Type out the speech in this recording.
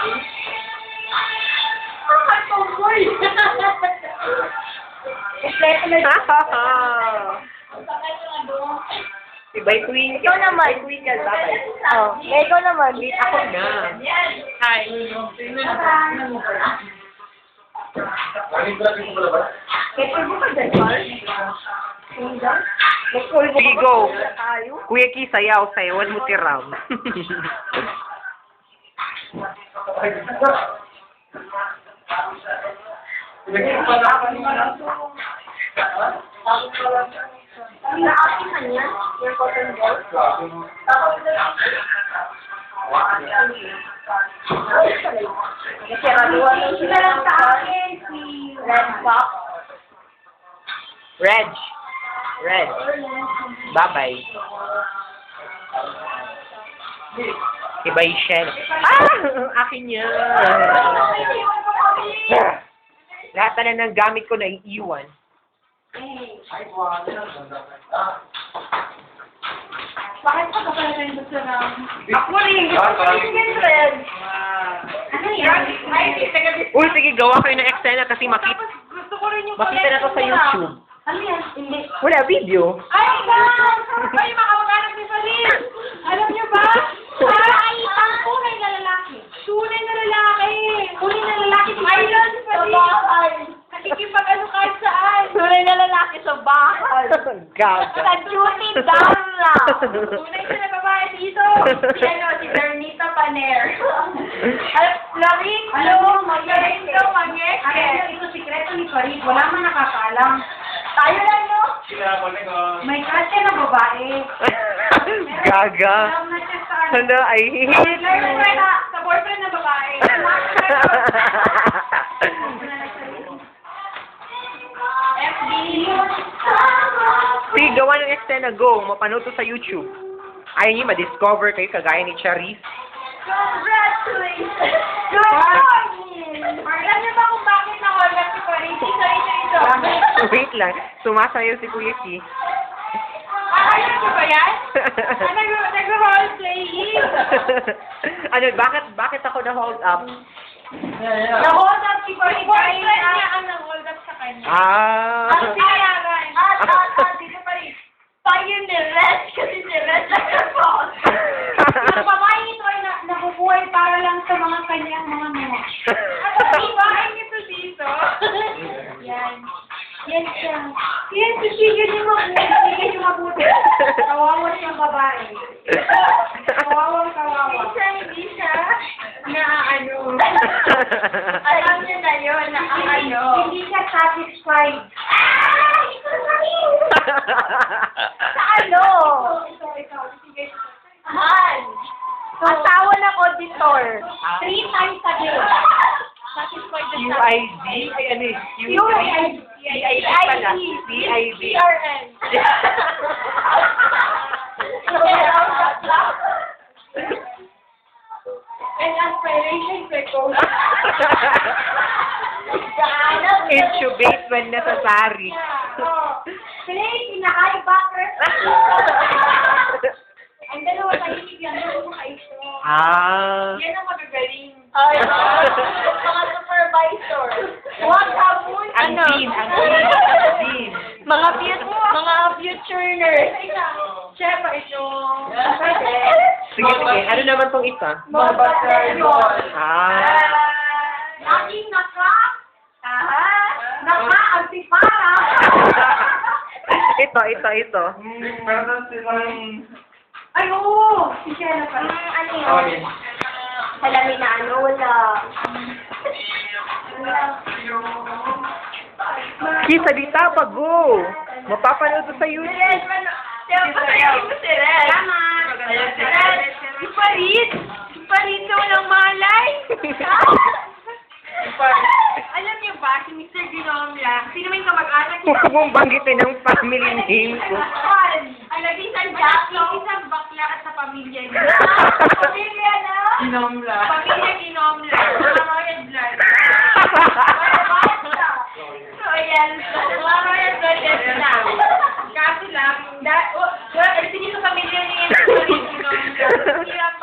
Doon. Iba'y queen. Ikaw naman. Queen ka, babay. Oh, eh, ikaw naman. Ako na. Hi. Sige, go. Kuya Ki, sayaw, sayawan mo tiram. Ang naakin na niya, yung cotton ball. Siguraduhan lang sila sa akin, si Red Fox. Reg. Reg. Babay. Iba'y Shen. Ah! Akin yan. Lahat na ng gamit ko na iiwan. Bakit ka pa pala? Ako rin, gusto ko rin Red. Ano yan? Uy, sige, gawa kayo ng eksena kasi makita, Gusto ko rin yung makita na to sa YouTube. Ano yan? Hindi. Wala, video. Ay, guys! Ay, makawaganap ni Farid! Alam niyo ba? Ay, ang tunay na lalaki. Tunay na lalaki. Tunay na lalaki. Ay, yan, Farid. Nakikipag-ano kahit saan. Tunay na lalaki sa bahay. Gaga. Sa duty down lang. Tunay na babae dito. Si ano, si Bernita Paner. Ay, Laring, ano, magaling ka, magek. Ano, ito sikreto ni Farid. Wala man nakakaalam. Tayo lang, no? May crush siya na babae. Gaga. Alam siya ano. Ay... Sa boyfriend na babae. Sige, gawa ng eksena, go. Mapanood to sa YouTube. Ayaw niyo ma-discover kayo kagaya ni Charis. Congratulations! Good morning! Alam niyo ba kung bakit nawalan si Parisi sa inyo ito? Wait lang. Sumasayaw si Kuya Ki. Alam niyo ba yan? Nag- Nag-role playing. ano, bakit bakit ako na hold up? Na-hold up si Parisi. Boyfriend niya ang na-hold up sa kanya. Ah. Ang sinayaran. At, at, at, dito pa rin. Tayo ni Red, kasi si Red nag-boss. Ang babae ito ay na, nabubuhay para lang sa mga kanyang mga mga. At ang babae nito dito. Yan. Yan siya. Yan, sisigil yung mabuti. Sisigil yung mabuti. Kawawa siyang babae. Kawawang kawawa. Hindi siya, hindi siya na ano. Alam niyo na yun, na ang ano. Hindi siya satisfied. Ay! Sa ano? Han. Asawa auditor. Three times a day. Satisfied siya. QID? Ay, ano eh? QID. CID pala. CID. PRN. And aspiration record. Intubate when necessary. Oh. Play, kinakain backer. Ang dalawa tahimik yan, dalawa kaito. Ah. Yan ang magagaling. Ay, mga supervisor. Huwag habol. Ang dean, ang dean, ang dean. Mga fut mga future nurse. Chef, ito. Sige, sige. Ano naman tong isa? Mga batalyon. Ah. Laging naka. Aha. Naka, antipara. ito, ito, ito. Ay, oo. Si Shella pa. ano yun? Salamin na ano, wala. Kisa dita pa, go! Mapapanood sa YouTube. Yes, ano? Siyempre, mo si Red. Tama. Red. Si Farid. Si Farid na walang malay. Alam niyo ba, si Mr. Ginomla, sino may kamag-anak? Huwag mong banggitin ang family name ko. Naging isang bakla, at sa pamilya niya. Pamilya na? Ginomla. Pamilya Ginomla. Mga royal blood. Ayan. Mga royal blood yan na. Kaso lang, da, oh, well, sige sa pamilya niya, Ginomla. Hirap